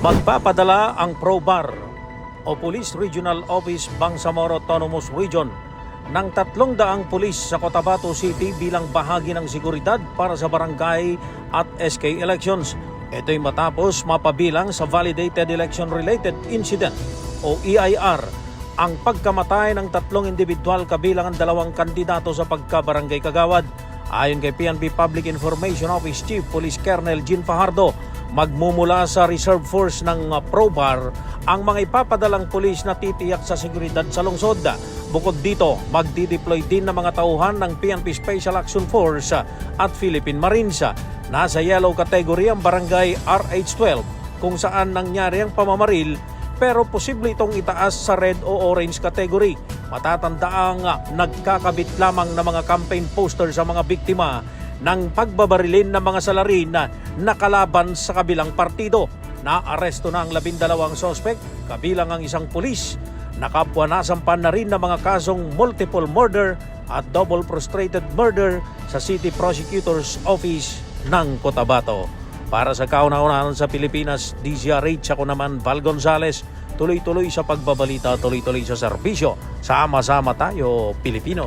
Magpapadala ang ProBar o Police Regional Office Bangsamoro Autonomous Region ng tatlong daang pulis sa Cotabato City bilang bahagi ng seguridad para sa barangay at SK elections. Ito'y matapos mapabilang sa Validated Election Related Incident o EIR ang pagkamatay ng tatlong individual kabilang ang dalawang kandidato sa pagkabarangay Kagawad. Ayon kay PNP Public Information Office Chief Police Colonel Jean Fajardo, magmumula sa reserve force ng uh, ProBar ang mga ipapadalang pulis na titiyak sa seguridad sa lungsod. Bukod dito, magdi-deploy din ng mga tauhan ng PNP Special Action Force at Philippine Marines. Nasa yellow category ang barangay RH12 kung saan nangyari ang pamamaril pero posible itong itaas sa red o orange category. Matatandaang uh, nagkakabit lamang ng mga campaign poster sa mga biktima ng pagbabarilin ng mga salarin na nakalaban sa kabilang partido. Naaresto na ang labindalawang sospek, kabilang ang isang pulis. Nakapwa nasampan na rin ng mga kasong multiple murder at double frustrated murder sa City Prosecutor's Office ng Cotabato. Para sa kauna-unahan sa Pilipinas, DZRH ako naman Val Gonzales, tuloy-tuloy sa pagbabalita, tuloy-tuloy sa serbisyo. Sama-sama tayo, Pilipino.